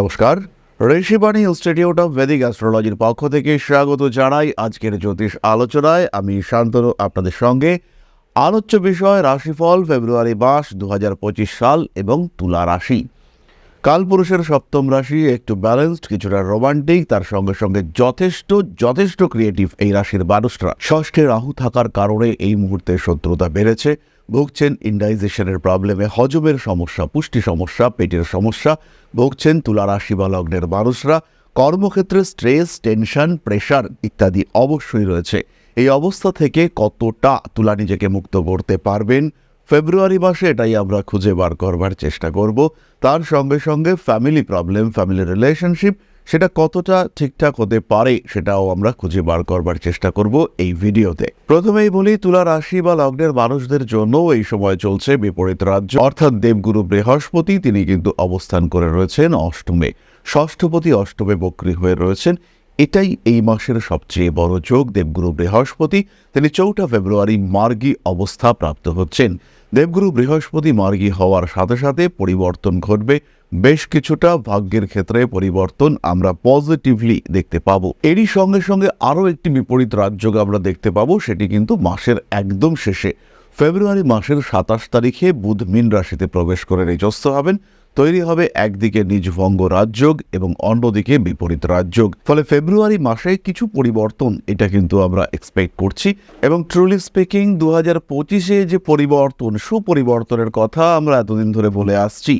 নমস্কার। Rishibani institute of Vedic অ্যাস্ট্রোলজির পক্ষ থেকে স্বাগত জানাই আজকের জ্যোতিষ আলোচনায়। আমি শান্তনু, আপনাদের সঙ্গে। আলোচ্য বিষয়, রাশিফল, ফেব্রুয়ারি মাস দু হাজার পঁচিশ সাল এবং তুলা রাশি। কালপুরুষের সপ্তম রাশি, একটু ব্যালেন্সড কিছুটা রোমান্টিক তার সঙ্গে সঙ্গে যথেষ্ট যথেষ্ট ক্রিয়েটিভ এই রাশির মানুষরা। ষষ্ঠে রাহু থাকার কারণে এই মুহূর্তে শত্রুতা বেড়েছে। ভুগছেন ইন্ডাইজেশনের প্রবলেমে, হজমের সমস্যা, পুষ্টি সমস্যা, পেটের সমস্যা, ভুগছেন তুলা রাশি বা লগ্নের মানুষরা, কর্মক্ষেত্রে স্ট্রেস, টেনশন, প্রেশার ইত্যাদি অবশ্যই রয়েছে। এই অবস্থা থেকে কতটা তুলা নিজেকে মুক্ত করতে পারবেন? ফেব্রুয়ারি মাসে এটাই আমরা খুঁজে বার করবার চেষ্টা করব। তার সঙ্গে সঙ্গে ফ্যামিলি প্রবলেম ফ্যামিলি রিলেশনশিপ সেটা কতটা ঠিকঠাক হতে পারে সেটাও আমরা খুঁজে বার করবার চেষ্টা করব এই ভিডিওতে। প্রথমেই বলি, তুলা রাশি বা লগ্নের মানুষদের জন্য এই সময় চলছে বিপরীত রাজ্য। অর্থাৎ দেবগুরু বৃহস্পতি, তিনি কিন্তু অবস্থান করে রয়েছেন অষ্টমে। ষষ্ঠপতি অষ্টমে বক্রী হয়ে রয়েছেন। এটাই এই মাসের সবচেয়ে বড় যোগ, দেবগুরু বৃহস্পতি। তিনি চৌঠা ফেব্রুয়ারি মার্গী অবস্থা প্রাপ্ত হচ্ছেন। দেবগুরু বৃহস্পতি মার্গী হওয়ার সাথে সাথে পরিবর্তন ঘটবে। বেশ কিছুটা ভাগ্যের ক্ষেত্রে পরিবর্তন আমরা পজিটিভলি দেখতে পাবো। এরই সঙ্গে সঙ্গে আরও একটি বিপরীত রাজযোগ আমরা দেখতে পাবো, সেটি কিন্তু মাসের একদম শেষে। ফেব্রুয়ারি মাসের সাতাশ তারিখে বুধ মীন রাশিতে প্রবেশ করে নিজস্ব হবেন। তৈরি হবে একদিকে নিজভঙ্গ রাজযোগ এবং অন্যদিকে বিপরীত রাজযোগ। ফলে ফেব্রুয়ারি মাসে কিছু পরিবর্তন এটা কিন্তু আমরা এক্সপেক্ট করছি এবং ট্রুলি স্পিকিং দু হাজার পঁচিশে যে পরিবর্তন, সুপরিবর্তনের কথা আমরা এতদিন ধরে বলে আসছি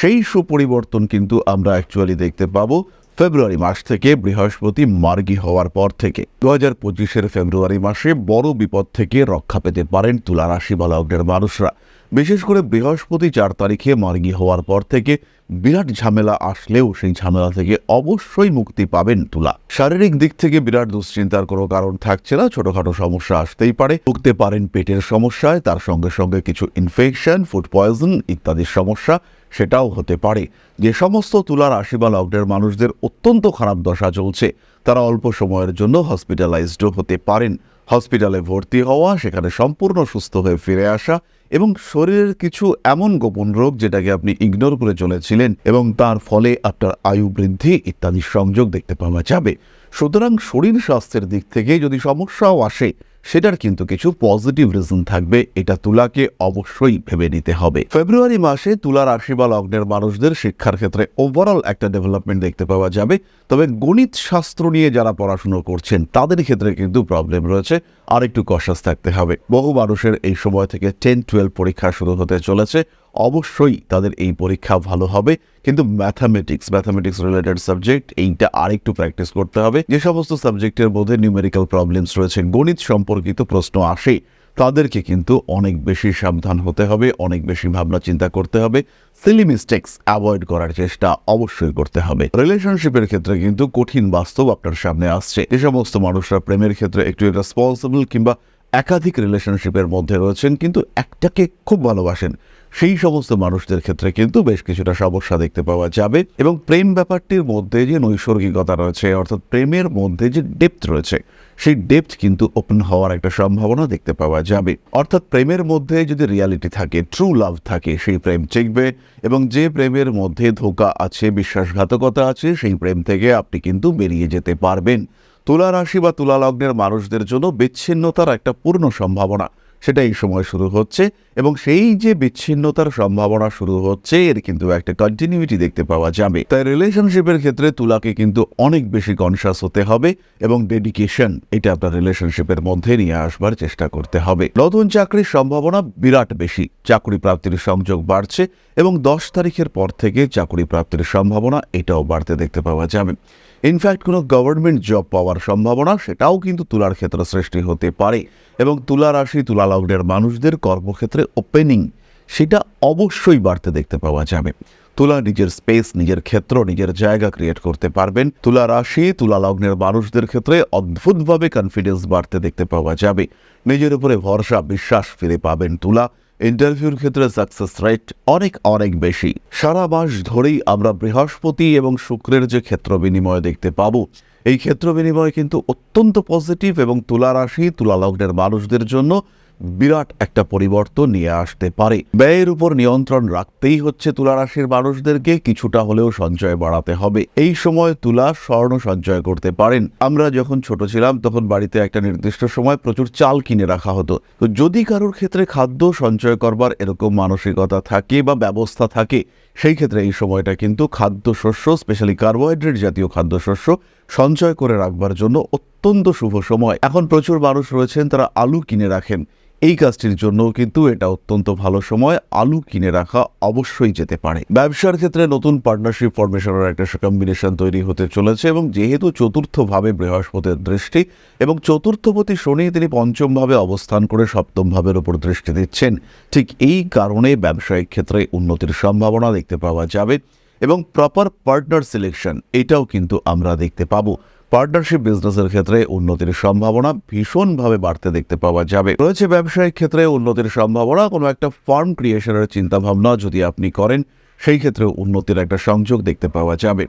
সেই সুপরিবর্তন কিন্তু আমরা অ্যাকচুয়ালি দেখতে পাবো ফেব্রুয়ারি মাস থেকে বৃহস্পতি মার্গী হওয়ার পর থেকে। দু হাজার পঁচিশের ফেব্রুয়ারি মাসে বড় বিপদ থেকে রক্ষা পেতে পারেন তুলা রাশি বা মানুষরা। বিশেষ করে বৃহস্পতি চার তারিখে মার্গী হওয়ার পর থেকে বিরাট ঝামেলা আসলেও সেই ঝামেলা থেকে অবশ্যই মুক্তি পাবেন তুলা। শারীরিক দিক থেকে বিরাট দুশ্চিন্তার কোনো কারণ থাকছে না, ছোটখাটো সমস্যা আসতেই পারে। ভুগতে পারেন পেটের সমস্যায়, তার সঙ্গে সঙ্গে কিছু ইনফেকশন ফুড পয়জন ইত্যাদির সমস্যা সেটাও হতে পারে। যে সমস্ত তুলা রাশি বা লগ্নের মানুষদের অত্যন্ত খারাপ দশা চলছে, তারা অল্প সময়ের জন্য হসপিটালাইজডও হতে পারেন। হসপিটালে ভর্তি হওয়া, সেখানে সম্পূর্ণ সুস্থ হয়ে ফিরে আসা এবং শরীরের কিছু এমন গোপন রোগ যেটাকে আপনি ইগনোর করে চলেছিলেন এবং তার ফলে আপনার আয়ু বৃদ্ধি ইত্যাদি সংযোগ দেখতে পাওয়া যাবে। সুতরাং শরীর স্বাস্থ্যের দিক থেকে যদি সমস্যাও আসে সেটার কিন্তু কিছু পজিটিভ রিজন থাকবে, এটা তুলাকে অবশ্যই ভেবে নিতে হবে। ফেব্রুয়ারি মাসে তুলা রাশি বা লগ্নের মানুষদের শিক্ষার ক্ষেত্রে ওভারঅল একটা ডেভেলপমেন্ট দেখতে পাওয়া যাবে। তবে গণিত শাস্ত্র নিয়ে যারা পড়াশুনো করছেন, তাদের ক্ষেত্রে কিন্তু প্রবলেম রয়েছে। আর একটু কষাস থাকতে হবে। বহু মানুষের এই সময় থেকে টেন টুয়েলভ পরীক্ষা শুরু হতে চলেছে। অবশ্যই তাদের এই পরীক্ষা ভালো হবে। কিন্তু ম্যাথামেটিক্স ম্যাথামেটিক্স রিলেটেড সাবজেক্ট এইটা আরেকটু প্র্যাকটিস করতে হবে। যে সমস্ত সাবজেক্টের মধ্যে নিউমেরিক্যাল প্রবলেমস রয়েছে, গণিত সম্পর্কিত প্রশ্ন আসে, তাদেরকে কিন্তু অনেক বেশি সাবধান হতে হবে, অনেক বেশি ভাবনা চিন্তা করতে হবে। সিলি মিস্টেক্স অ্যাভয়েড করার চেষ্টা অবশ্যই করতে হবে। রিলেশনশিপের ক্ষেত্রে কিন্তু কঠিন বাস্তব আপনার সামনে আসছে। যে সমস্ত মানুষরা প্রেমের ক্ষেত্রে একটু রেসপন্সিবল কিংবা একাধিক রিলেশনশিপের মধ্যে রয়েছেন, কিন্তু একটাকে খুব ভালোবাসেন। সেই সমস্ত মানুষদের ক্ষেত্রে কিন্তু বেশ কিছুটা সমস্যা দেখতে পাওয়া যাবে এবং প্রেম ব্যাপারটির মধ্যে যে নৈসর্গিকতা রয়েছে, অর্থাৎ প্রেমের মধ্যে যে ডেপথ রয়েছে, সেই ডেপথ কিন্তু ওপেন হওয়ার একটা সম্ভাবনা দেখতে পাওয়া যাবে। অর্থাৎ প্রেমের মধ্যে যদি রিয়ালিটি থাকে ট্রু লাভ থাকে, সেই প্রেম চেকবে এবং যে প্রেমের মধ্যে ধোকা আছে, বিশ্বাসঘাতকতা আছে, সেই প্রেম থেকে আপনি কিন্তু বেরিয়ে যেতে পারবেন। তুলা রাশি বা তুলা লগ্নের মানুষদের জন্য বিচ্ছিন্নতার একটা পূর্ণ সম্ভাবনা। সেটা এই সময় শুরু হচ্ছে এবং সেই যে বিচ্ছিন্নতার সম্ভাবনা শুরু হচ্ছে, এর কিন্তু একটা কন্টিনিউটি দেখতে পাওয়া যাবে। তাই রিলেশনশিপের ক্ষেত্রে তুলাকে কিন্তু অনেক বেশি কনসাস হতে হবে এবং ডেডিকেশন এটা আপনার রিলেশনশিপের মধ্যে নিয়ে আসবার চেষ্টা করতে হবে। নতুন চাকরির সম্ভাবনা বিরাট বেশি, চাকরি প্রাপ্তির সংযোগ বাড়ছে এবং দশ তারিখের পর থেকে চাকরি প্রাপ্তির সম্ভাবনা এটাও বাড়তে দেখতে পাওয়া যাবে। ইনফ্যাক্ট কোনো গভর্নমেন্ট জব পাওয়ার সম্ভাবনা, সেটাও কিন্তু তুলার ক্ষেত্রে সৃষ্টি হতে পারে। এবং তুলা রাশি, তুলা লগ্নের মানুষদের কর্মক্ষেত্রে ওপেনিং সেটা অবশ্যই বাড়তে দেখতে পাওয়া যাবে। তুলা নিজের স্পেস নিজের ক্ষেত্র, নিজের জায়গা ক্রিয়েট করতে পারবেন। তুলা রাশি, তুলা লগ্নের মানুষদের ক্ষেত্রে অদ্ভুতভাবে কনফিডেন্স বাড়তে দেখতে পাওয়া যাবে। নিজের উপরে ভরসা, বিশ্বাস ফিরে পাবেন তুলা। ইন্টারভিউর ক্ষেত্রে সাকসেস রেট অনেক অনেক বেশি। সারা মাস ধরেই আমরা বৃহস্পতি এবং শুক্রের যে ক্ষেত্র বিনিময় দেখতে পাবো। এই ক্ষেত্র বিনিময় কিন্তু অত্যন্ত পজিটিভ এবং তুলা রাশি, তুলা লগ্নের মানুষদের জন্য বিরাট একটা পরিবর্তন নিয়ে আসতে পারে। ব্যয়ের উপর নিয়ন্ত্রণ রাখতেই হচ্ছে তুলা রাশির মানুষদেরকে, কিছুটা হলেও সঞ্চয় বাড়াতে হবে। এই সময় তুলা স্বর্ণ সঞ্চয় করতে পারেন। আমরা যখন ছোট ছিলাম, তখন বাড়িতে একটা নির্দিষ্ট সময় প্রচুর চাল কিনে রাখা হতো। তো যদি কারোর ক্ষেত্রে খাদ্য সঞ্চয় করবার এরকম মানসিকতা থাকে বা ব্যবস্থা থাকে, সেই ক্ষেত্রে এই সময়টা কিন্তু খাদ্যশস্য, স্পেশালি কার্বোহাইড্রেট জাতীয় খাদ্যশস্য সঞ্চয় করে রাখবার জন্য অত্যন্ত শুভ সময়। এখন প্রচুর মানুষ রয়েছেন, তারা আলু কিনে রাখেন। এই কাজটির জন্য কিন্তু এটা অত্যন্ত ভালো সময়। আলু কিনে রাখা অবশ্যই যেতে পারে। ব্যবসার ক্ষেত্রে নতুন পার্টনারশিপ ফরমেশনের একটা কম্বিনেশন তৈরি হতে চলেছে এবং যেহেতু চতুর্থভাবে বৃহস্পতির দৃষ্টি এবং চতুর্থপতি শনি তিনি পঞ্চমভাবে অবস্থান করে সপ্তম ভাবের উপর দৃষ্টি দিচ্ছেন, ঠিক এই কারণে ব্যবসায়িক ক্ষেত্রে উন্নতির সম্ভাবনা দেখতে পাওয়া যাবে। এবং প্রপার পার্টনার সিলেকশন এটাও কিন্তু আমরা দেখতে পাবো। পার্টনারশিপ বিজনেসের ক্ষেত্রে উন্নতির সম্ভাবনা ভীষণভাবে বাড়তে দেখতে পাওয়া যাবে। রয়েছে ব্যবসায়িক ক্ষেত্রে উন্নতির সম্ভাবনা, কোনো একটা ফার্ম ক্রিয়েশনের চিন্তাভাবনা যদি আপনি করেন, সেই ক্ষেত্রে উন্নতির একটা সংযোগ দেখতে পাওয়া যাবে।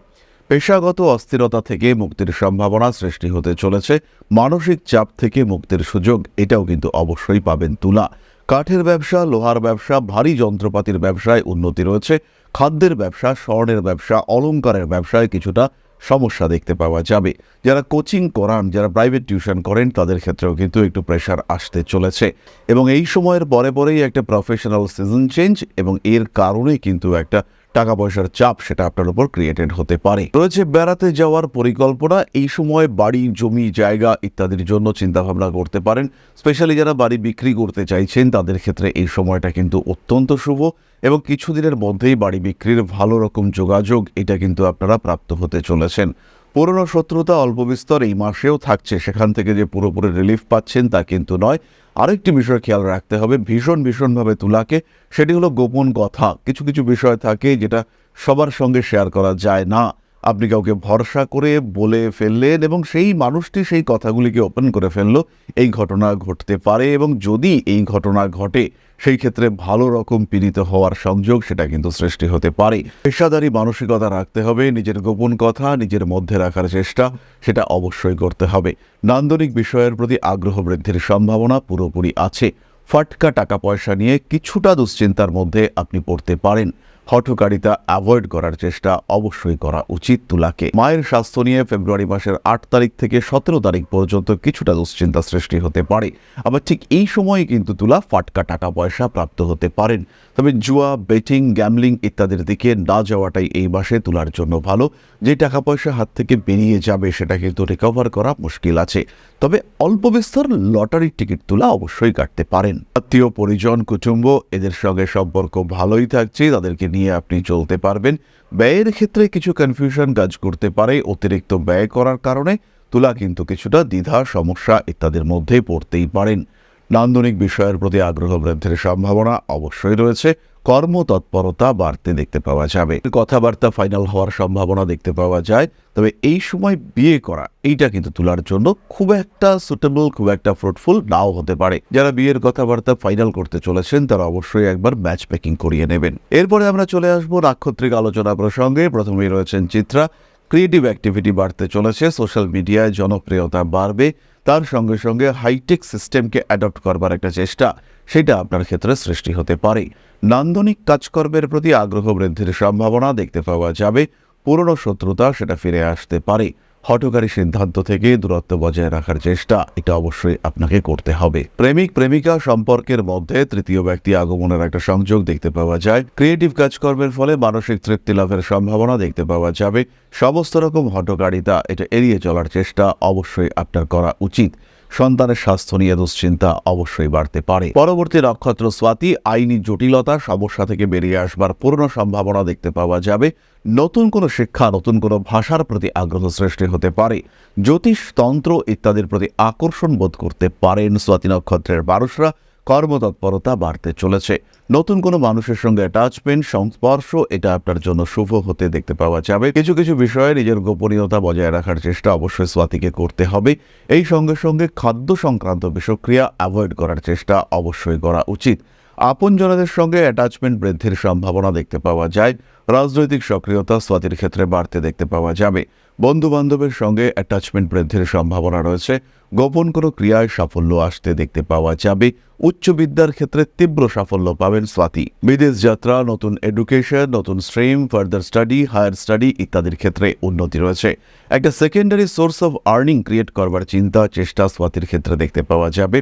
পেশাগত অস্থিরতা থেকে মুক্তির সম্ভাবনা সৃষ্টি হতে চলেছে। মানসিক চাপ থেকে মুক্তির সুযোগ, এটাও কিন্তু অবশ্যই পাবেন তুলা। কাঠের ব্যবসা, লোহার ব্যবসা, ভারী যন্ত্রপাতির ব্যবসায় উন্নতি রয়েছে। খাদ্যের ব্যবসা, স্বর্ণের ব্যবসা অলঙ্কারের ব্যবসায় কিছুটা সমস্যা দেখতে পাওয়া যাবে। যারা কোচিং করান, যারা প্রাইভেট টিউশন করেন, তাদের ক্ষেত্রেও কিন্তু একটু প্রেশার আসতে চলেছে। এবং এই সময়ের পরে পরেই একটা প্রফেশনাল সিজন চেঞ্জ এবং এর কারণে কিন্তু একটা টাকা পয়সার চাপ সেটা আপনার উপর ক্রিয়েটেড হতে পারে। রয়েছে বেড়াতে যাওয়ার পরিকল্পনা, এই সময় বাড়ি, জমি, জায়গা ইত্যাদির জন্য চিন্তাভাবনা করতে পারেন। স্পেশালি যারা বাড়ি বিক্রি করতে চাইছেন, তাদের ক্ষেত্রে এই সময়টা কিন্তু অত্যন্ত শুভ এবং কিছুদিনের মধ্যেই বাড়ি বিক্রির ভালো রকম যোগাযোগ, এটা কিন্তু আপনারা প্রাপ্ত হতে চলেছেন। পুরনো শত্রুতা অল্প বিস্তর এই মাসেও থাকছে। সেখান থেকে যে পুরোপুরি রিলিফ পাচ্ছেন তা কিন্তু নয়। আরেকটি বিষয় খেয়াল রাখতে হবে, ভীষণ ভীষণভাবে তুলাকে, সেটি হলো গোপন কথা। কিছু কিছু বিষয় থাকে যেটা সবার সঙ্গে শেয়ার করা যায় না। আপনি কাউকে ভরসা করে বলে ফেললেন এবং সেই মানুষটি সেই কথাগুলিকে ওপেন করে ফেলল, এই ঘটনা ঘটতে পারে এবং যদি এই ঘটনা ঘটে সেই ক্ষেত্রে ভালো রকম পীড়িত হওয়ার সংযোগ সেটা কিন্তু সৃষ্টি হতে পারে। পেশাদারি মানসিকতা রাখতে হবে, নিজের গোপন কথা, নিজের মধ্যে রাখার চেষ্টা, সেটা অবশ্যই করতে হবে। নান্দনিক বিষয়ের প্রতি আগ্রহ বৃদ্ধির সম্ভাবনা পুরোপুরি আছে। ফাটকা টাকা পয়সা নিয়ে কিছুটা দুশ্চিন্তার মধ্যে আপনি পড়তে পারেন। হঠকারিতা অ্যাভয়েড করার চেষ্টা অবশ্যই করা উচিত তুলাকে। মায়ের স্বাস্থ্য নিয়ে ফেব্রুয়ারি মাসের আট তারিখ থেকে সতেরো তারিখ পর্যন্ত কিছুটা দুশ্চিন্তা সৃষ্টি হতে পারে। আবার ঠিক এই সময়ে কিন্তু তুলা ফাটকা টাকা পয়সা প্রাপ্ত হতে পারেন। তবে জুয়া বেটিং গ্যামলিং ইত্যাদির দিকে না যাওয়াটাই এই মাসে তোলার জন্য ভালো। যে টাকা পয়সা হাত থেকে বেরিয়ে যাবে সেটা কিন্তু রিকভার করা মুশকিল আছে। তবে অল্প বিস্তর লটারির টিকিট তোলা অবশ্যই কাটতে পারেন। আত্মীয়, পরিজন, কুটুম্ব, এদের সঙ্গে সম্পর্ক ভালোই থাকছে, তাদেরকে নিয়ে আপনি চলতে পারবেন। ব্যয়ের ক্ষেত্রে কিছু কনফিউশন কাজ করতে পারে, অতিরিক্ত ব্যয় করার কারণে তুলা কিন্তু কিছুটা দ্বিধা, সমস্যা ইত্যাদির মধ্যে পড়তেই পারেন। নান্দনিক বিষয়ের প্রতি আগ্রহ বৃদ্ধির সম্ভাবনা অবশ্যই রয়েছে। কর্মতৎপরতা বাড়তে দেখতে পাওয়া যাবে। কথাবার্তা ফাইনাল হওয়ার সম্ভাবনা দেখতে পাওয়া যায়। তবে এই সময় বিয়ে করা, এইটা কিন্তু তোলার জন্য খুব একটা সুটেবল খুব একটা ফ্রুটফুল নাও হতে পারে। যারা বিয়ের কথাবার্তা ফাইনাল করতে চলেছেন, তারা অবশ্যই একবার ম্যাচ প্যাকিং করিয়ে নেবেন। এরপরে আমরা চলে আসব নাক্ষত্রিক আলোচনা প্রসঙ্গে। প্রথমেই রয়েছেন চিত্রা। ক্রিয়েটিভ অ্যাক্টিভিটি বাড়তে চলেছে। সোশ্যাল মিডিয়ায় জনপ্রিয়তা বাড়বে। তার সঙ্গে সঙ্গে হাইটেক সিস্টেমকে অ্যাডপ্ট করবার একটা চেষ্টা, সেটা আপনার ক্ষেত্রে সৃষ্টি হতে পারে। নান্দনিক কাজকর্মের প্রতি আগ্রহ বৃদ্ধির সম্ভাবনা দেখতে পাওয়া যাবে, পুরনো শত্রুতা সেটা ফিরে আসতে পারে। হঠকারী সিদ্ধান্ত থেকে দূরত্ব বজায় রাখার চেষ্টা এটা অবশ্যই আপনাকে করতে হবে। প্রেমিক, প্রেমিকা সম্পর্কের মধ্যে তৃতীয় ব্যক্তি আগমনের একটা সংযোগ দেখতে পাওয়া যায়। ক্রিয়েটিভ কাজকর্মের ফলে মানসিক তৃপ্তি লাভের সম্ভাবনা দেখতে পাওয়া যাবে। সমস্ত রকম হঠকারিতা এটা এড়িয়ে চলার চেষ্টা অবশ্যই আপনার করা উচিত। সন্তানের স্বাস্থ্য নিয়ে দুশ্চিন্তা অবশ্যই বাড়তে পারে। পরবর্তী নক্ষত্র স্বাতি, আইনি জটিলতা, সমস্যা থেকে বেরিয়ে আসবার পূর্ণ সম্ভাবনা দেখতে পাওয়া যাবে। নতুন কোনো শিক্ষা, নতুন কোনো ভাষার প্রতি আগ্রহ সৃষ্টি হতে পারে। জ্যোতিষ, তন্ত্র ইত্যাদির প্রতি আকর্ষণ বোধ করতে পারেন স্বাতি নক্ষত্রের মানুষরা। কর্মতৎপরতা বাড়তে চলেছে। নতুন কোনো মানুষের সঙ্গে অ্যাটাচমেন্ট সংস্পর্শ, এটা আপনার জন্য শুভ হতে দেখতে পাওয়া যাবে। কিছু কিছু বিষয়ে নিজের গোপনীয়তা বজায় রাখার চেষ্টা অবশ্যই স্বাতিকে করতে হবে। এই সঙ্গে সঙ্গে খাদ্য সংক্রান্ত বিষক্রিয়া অ্যাভয়েড করার চেষ্টা অবশ্যই করা উচিত। আপনজনদের সঙ্গে অ্যাটাচমেন্ট বৃদ্ধির সম্ভাবনা দেখতে পাওয়া যায়। রাজনৈতিক সক্রিয়তা স্বাতির ক্ষেত্রে বাড়তে দেখতে পাওয়া যাবে। বন্ধু বান্ধবের সঙ্গে অ্যাটাচমেন্ট বৃদ্ধির সম্ভাবনা রয়েছে। গোপন কোনো ক্রিয়ায় সাফল্য আসতে দেখতে পাওয়া যাবে। উচ্চ বিদ্যার ক্ষেত্রে তীব্র সাফল্য পাবেন স্বাতি। বিদেশ যাত্রা, নতুন এডুকেশন নতুন stream further study higher study ইত্যাদির ক্ষেত্রে উন্নতি রয়েছে। একটা secondary source of earning create করবার চিন্তা, চেষ্টা স্বাতির ক্ষেত্রে দেখতে পাওয়া যাবে।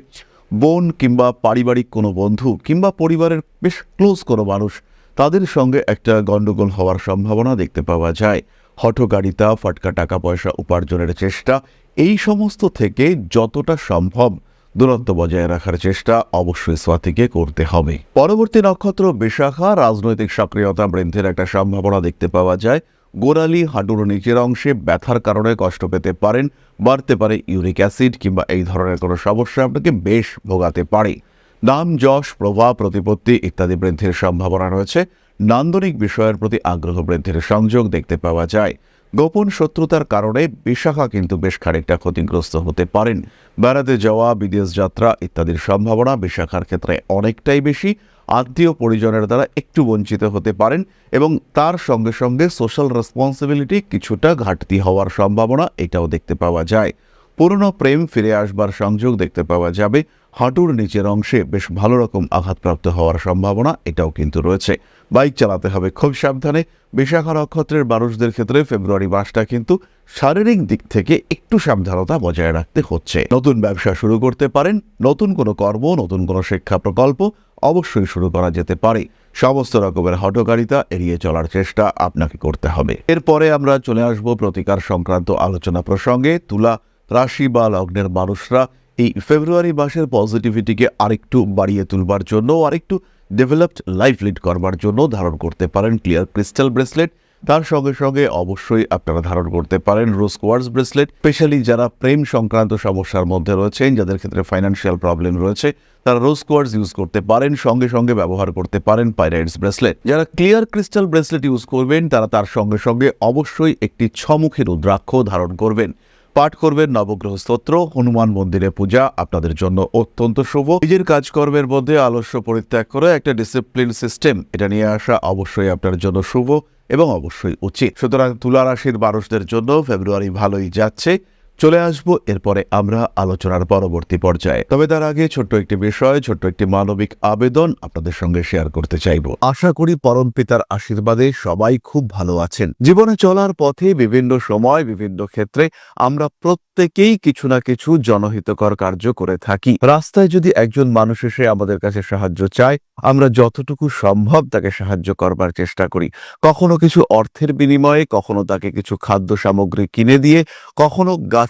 বোন কিংবা পারিবারিক কোনো বন্ধু কিংবা পরিবারের বেশ ক্লোজ কোনো মানুষ তাদের সঙ্গে একটা গণ্ডগোল হওয়ার সম্ভাবনা দেখতে পাওয়া যায়। হঠগাড়িতা ফাটকা টাকা পয়সা উপার্জনের চেষ্টা, এই সমস্ত থেকে যতটা সম্ভব দূরত্ব বজায় রাখার চেষ্টা অবশ্যই স্বাতিকে করতে হবে। পরবর্তী নক্ষত্র বিশাখা, রাজনৈতিক সক্রিয়তা বৃদ্ধির একটা সম্ভাবনা দেখতে পাওয়া যায়। গোড়ালি হাঁটুর নিচের অংশে ব্যথার কারণে কষ্ট পেতে পারেন, বাড়তে পারে ইউরিক অ্যাসিড কিংবা এই ধরনের কোনো সমস্যা আপনাকে বেশ ভোগাতে পারে। নাম, যশ, প্রভাব, প্রতিপত্তি ইত্যাদি বৃদ্ধির সম্ভাবনা রয়েছে। নান্দনিক বিষয়ের প্রতি আগ্রহ বৃদ্ধির সংযোগ দেখতে পাওয়া যায়। গোপন শত্রুতার কারণে বিশাখা কিন্তু বেশ খানিকটা ক্ষতিগ্রস্ত হতে পারেন। বেড়াতে যাওয়া, বিদেশ যাত্রা ইত্যাদির সম্ভাবনা বিশাখার ক্ষেত্রে অনেকটাই বেশি। আত্মীয় পরিজনের দ্বারা একটু বঞ্চিত হতে পারেন এবং তার সঙ্গে সঙ্গে সোশ্যাল রেসপন্সিবিলিটি কিছুটা ঘাটতি হওয়ার সম্ভাবনা এটাও দেখতে পাওয়া যায়। পুরনো প্রেম ফিরে আসবার সংযোগ দেখতে পাওয়া যাবে। হাঁটুর নিচের অংশে বেশ ভালো রকম আঘাতপ্রাপ্ত হওয়ার সম্ভাবনা এটাও কিন্তু রয়েছে। বাইক চালাতে হবে খুব সাবধানে। বিশাখা নক্ষত্রের মানুষদের ক্ষেত্রে ফেব্রুয়ারি মাসটা কিন্তু শারীরিক দিক থেকে একটু সাবধানতা বজায় রাখতে হচ্ছে। নতুন ব্যবসা শুরু করতে পারেন। নতুন কোনো কর্ম, নতুন কোনো শিক্ষা প্রকল্প অবশ্যই শুরু করা যেতে পারে। সমস্ত রকমের হটকারিতা এড়িয়ে চলার চেষ্টা আপনাকে করতে হবে। এরপরে আমরা চলে আসব প্রতিকার সংক্রান্ত আলোচনা প্রসঙ্গে। তুলা রাশি বা লগ্নের মানুষরা এই ফেব্রুয়ারি মাসের পজিটিভিটিকে আরেকটু বাড়িয়ে তুলবার জন্য আরেকটু ডেভেলপড লাইফ লিড করবার জন্য ধারণ করতে পারেন ক্লিয়ার ক্রিস্টাল ব্রেসলেট। তার সঙ্গে সঙ্গে অবশ্যই আপনারা ধারণ করতে পারেন রোজ কোয়ার্স ব্রেসলেট, স্পেশালি যারা প্রেম সংক্রান্ত সমস্যার মধ্যে রয়েছেন, যাদের ক্ষেত্রে ফাইন্যান্সিয়াল প্রবলেম রয়েছে, তারা রোজ কোয়ার্স ইউজ করতে পারেন, সঙ্গে সঙ্গে ব্যবহার করতে পারেন পাইরাইটস ব্রেসলেট। যারা ক্লিয়ার ক্রিস্টাল ব্রেসলেট ইউজ করবেন, তারা তার সঙ্গে সঙ্গে অবশ্যই একটি ছমুখী রুদ্রাক্ষ ধারণ করবেন। পাঠ করবেন নবগ্রহ স্তোত্র হনুমান মন্দিরে পূজা আপনাদের জন্য অত্যন্ত শুভ। নিজের কাজকর্মের মধ্যে আলস্য পরিত্যাগ করে একটা ডিসিপ্লিন সিস্টেম এটা নিয়ে আসা অবশ্যই আপনার জন্য শুভ এবং অবশ্যই উচিত। সুতরাং তুলা রাশির মানুষদের জন্য ফেব্রুয়ারি ভালোই যাচ্ছে। চলে আসব, এরপরে আমরা আলোচনার পরবর্তী পর্যায়ে। তবে তার আগে ছোট্ট একটি বিষয়, ছোট্ট একটি মানবিক আবেদন আপনাদের সঙ্গে শেয়ার করতে চাইব। আশা করি পরম পিতার আশীর্বাদে সবাই খুব ভালো আছেন। জীবনে চলার পথে বিভিন্ন সময়, বিভিন্ন ক্ষেত্রে আমরা প্রত্যেকেই কিছু না কিছু জনহিতকর কার্য করে থাকি। রাস্তায় যদি একজন মানুষ এসে আমাদের কাছে সাহায্য চায়, আমরা যতটুকু সম্ভব তাকে সাহায্য করবার চেষ্টা করি। কখনো কিছু অর্থের বিনিময়ে, কখনো তাকে কিছু খাদ্য সামগ্রী কিনে দিয়ে, কখনো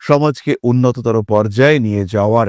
সমাজকে উন্নততর পর্যায়ে নিয়ে যাওয়ার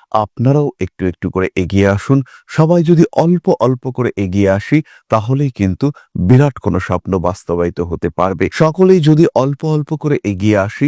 আপনারাও একটু একটু করে এগিয়ে আসুন। সবাই যদি অল্প অল্প করে এগিয়ে আসি, তাহলেই কিন্তু বিরাট কোনো স্বপ্ন বাস্তবায়িত হতে পারবে। সকলেই যদি অল্প অল্প করে এগিয়ে আসি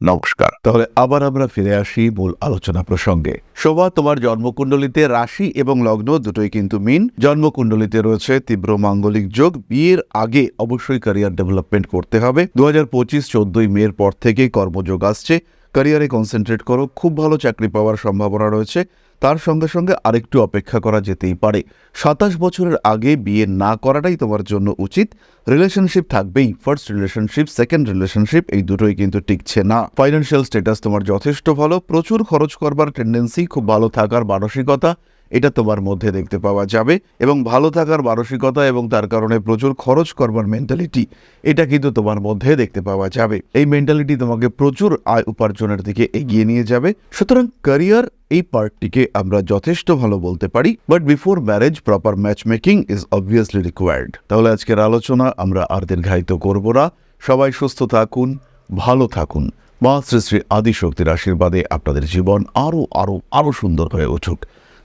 নমস্কার। তাহলে আবার আমরা ফিরে আসি মূল আলোচনা প্রসঙ্গে। শোভা, তোমার জন্মকুণ্ডলিতে রাশি এবং লগ্ন দুটোই কিন্তু মিন। জন্মকুণ্ডলিতে রয়েছে তীব্র মাঙ্গলিক যোগ। বিয়ের আগে অবশ্যই ক্যারিয়ার ডেভেলপমেন্ট করতে হবে। দু হাজার পঁচিশ চোদ্দই মের পর থেকে কর্মযোগ আসছে। ক্যারিয়ারে কনসেন্ট্রেট করো, খুব ভালো চাকরি পাওয়ার সম্ভাবনা রয়েছে। তার সঙ্গে সঙ্গে আরেকটু অপেক্ষা করা যেতেই পারে। সাতাশ বছরের আগে বিয়ে না করাটাই তোমার জন্য উচিত। রিলেশনশিপ থাকবেই। ফার্স্ট রিলেশনশিপ সেকেন্ড রিলেশনশিপ এই দুটোই কিন্তু টিকছে না। ফাইন্যান্সিয়াল স্ট্যাটাস তোমার যথেষ্ট ভালো। প্রচুর খরচ করবার টেন্ডেন্সি খুব ভালো থাকার মানসিকতা। এটা তোমার মধ্যে দেখতে পাওয়া যাবে এবং ভালো থাকার মানসিকতা এবং তার কারণে প্রচুর খরচ করবার মেন্টালিটি এটা কিন্তু তোমার মধ্যে দেখতে পাওয়া যাবে। এই মেন্টালিটি তোমাকে প্রচুর আয় উপার্জনের দিকে এগিয়ে নিয়ে যাবে। সুতরাং ক্যারিয়ার এই পার্টটিকে আমরা যথেষ্ট ভালো বলতে পারি but before marriage proper match making is obviously required তাহলে আজকের আলোচনা আমরা আর দীর্ঘায়িত করব না। সবাই সুস্থ থাকুন, ভালো থাকুন। মা শ্রী শ্রী আদিশক্তির আশীর্বাদে আপনাদের জীবন আরও আরও আরও সুন্দর হয়ে উঠুক।